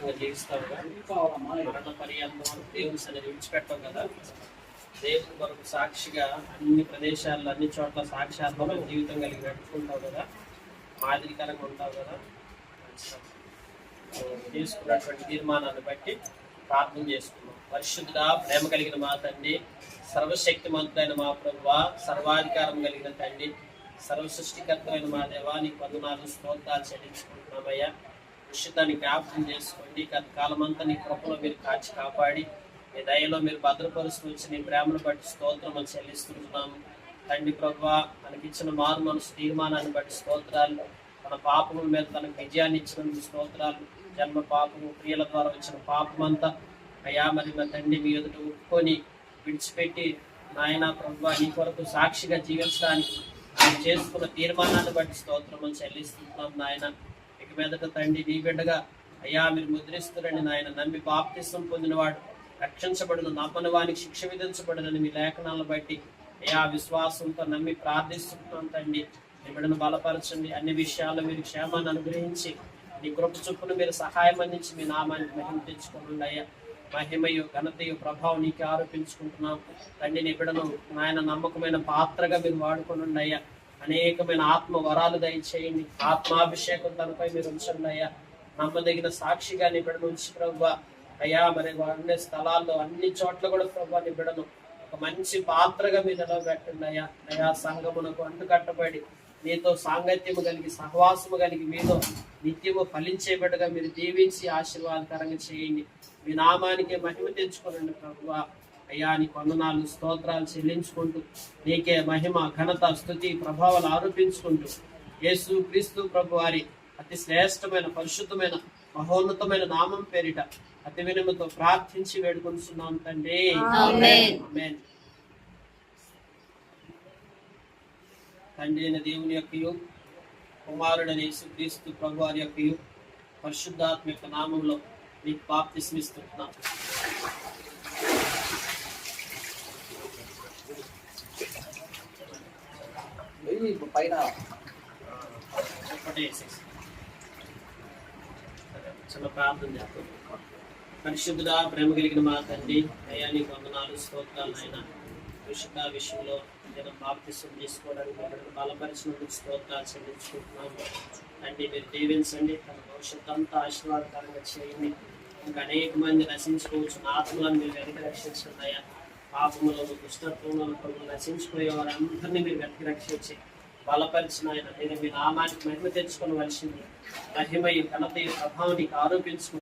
పరిశుద్ధంగా జీవిస్తావుగా మరణ దేవుని సన్నిధి విడిచిపెట్టావు కదా. దేవుని కొరకు సాక్షిగా అన్ని ప్రదేశాల్లో అన్ని చోట్ల సాక్షాత్మక జీవితం కలిగి నడుచుకుంటావు కదా. మాదిరికరంగా ఉంటావు కదా. తీసుకున్నటువంటి తీర్మానాన్ని బట్టి ప్రార్థన చేసుకున్నాం. పరిశుద్ధ ప్రేమ కలిగిన మా తండ్రి సర్వశక్తిమంతుడైన మా ప్రభు సర్వాధికారం కలిగిన తండ్రి సర్వసృష్టికర్తమైన మా దేవా నీకు వందనాలు స్తోత్రాలు చెల్లించుకుంటున్నామయ్యా. విషయాన్ని జ్ఞాపకం చేసుకోండి. గత కాలమంతా నీ కృపలో మీరు కాచి కాపాడి మీ దయలో మీరు భద్రపరుస్తూ వచ్చి నీ ప్రేమను బట్టి స్తోత్రము చెల్లిస్తున్నాము. తండ్రి ప్రభు తనకిచ్చిన మారు మనసు తీర్మానాన్ని బట్టి స్తోత్రాలు తన పాపముల మీద తనకు విజయాన్ని ఇచ్చిన స్తోత్రాలు. జన్మ పాపము క్రియల ద్వారా వచ్చిన పాపమంతా అయ్యా మరి మా తండ్రి మీ ఎదుట ఒప్పుకొని విడిచిపెట్టి నాయన ప్రభు నీ కొరకు సాక్షిగా జీవించడానికి చేసుకున్న తీర్మానాన్ని బట్టి స్తోత్రము చెల్లిస్తున్నాం నాయన. ఇక మీదట తండ్రి నీ బిడ్డగా అయ్యా మీరు ముద్రిస్తురండి నాయన. నమ్మి బాప్తిస్వం పొందినవాడు రక్షించబడును నమ్మని వానికి శిక్ష విధించబడునని మీ లేఖనాలను బట్టి అయ్యా విశ్వాసంతో నమ్మి ప్రార్థిస్తున్నాం తండ్రి. మీ బిడ్డను బలపరచండి. అన్ని విషయాల్లో మీరు క్షేమాన్ని అనుగ్రహించి నీ కృప చొప్పున మీరు సహాయం అందించి మీ నామానికి మహిమ తెచ్చుకోండి అయ్యా. మహిమయు ఘనతయు ప్రభావం నీకు ఆరోపించుకుంటున్నాం. తండ్రి నీ బిడ్డను నాయన నమ్మకమైన పాత్రగా మీరు వాడుకోనండి అయ్యా. అనేకమైన ఆత్మ వరాలు దయచేయండి. ఆత్మాభిషేకం తనపై మీరు ఉంచండి అయ్యా. నమ్మదగిన సాక్షిగా నీ బిడ్డను ఉంచి ప్రభు. అయ్యా మరి అన్ని స్థలాల్లో అన్ని చోట్ల కూడా ప్రభు నీ బిడ్డను ఒక మంచి పాత్రగా మీరు నిలబెట్టండి అయ్యా. అయ్యా సంగమునకు అంటు కట్టబడి మీతో సాంగత్యము కలిగి సహవాసము కలిగి మీతో నిత్యము ఫలించే బిడ్డగా మీరు దీవించి ఆశీర్వాదకరంగా చేయండి. మీ నామానికి మహిమ తెచ్చుకోనండి ప్రభు. అయ్యా నీ వందనాలు స్తోత్రాలు చెల్లించుకుంటూ నీకే మహిమ ఘనత స్థుతి ప్రభావాలు ఆరోపించుకుంటూ యేసు క్రీస్తు ప్రభు వారి అతి శ్రేష్టమైన పరిశుద్ధమైన మహోన్నతమైన నామం పేరిట అతి వినముతో ప్రార్థించి వేడుకొంటున్నాం తండ్రి. తండ్రి అయిన దేవుని యొక్కయు కుమారుడని యేసుక్రీస్తు ప్రభు వారి యొక్కయు పరిశుద్ధాత్మ యొక్క నామంలో మీకు బాప్తిస్మిస్తున్నాం పైన. చిన్న ప్రార్థన చేస్తాం. పరిశుద్ధుడా ప్రేమ కలిగిన మా తండ్రి అయ్యా వందనాలు స్తోత్రాలు ఆయన విషుద్ధ విషయంలో నేను బాప్తిసం తీసుకోవడానికి మమ్మల్ని బలపరిచినందుకు స్తోత్రాలు చెల్లించుకుంటున్నాము. తండ్రి మీరు దీవించండి. తన భవిష్యత్తు అంతా ఆశీర్వాదకరంగా చేయండి. ఇంకా అనేక మంది నశించుకోవచ్చు ఆత్మలను మీరు వెనక రక్షించండి అయ్యా. పాపములను దుష్టత్వంలో కొన్ని నశించిపోయే వారందరినీ మీరు వెనక్కి రక్షించండి. బలపరిచిన ఆయన నేను మీ నామానికి మహిమ తెచ్చుకుని వలసింది మహిమయు ఘనతయు ప్రభావం నీకు ఆరోపించుకుని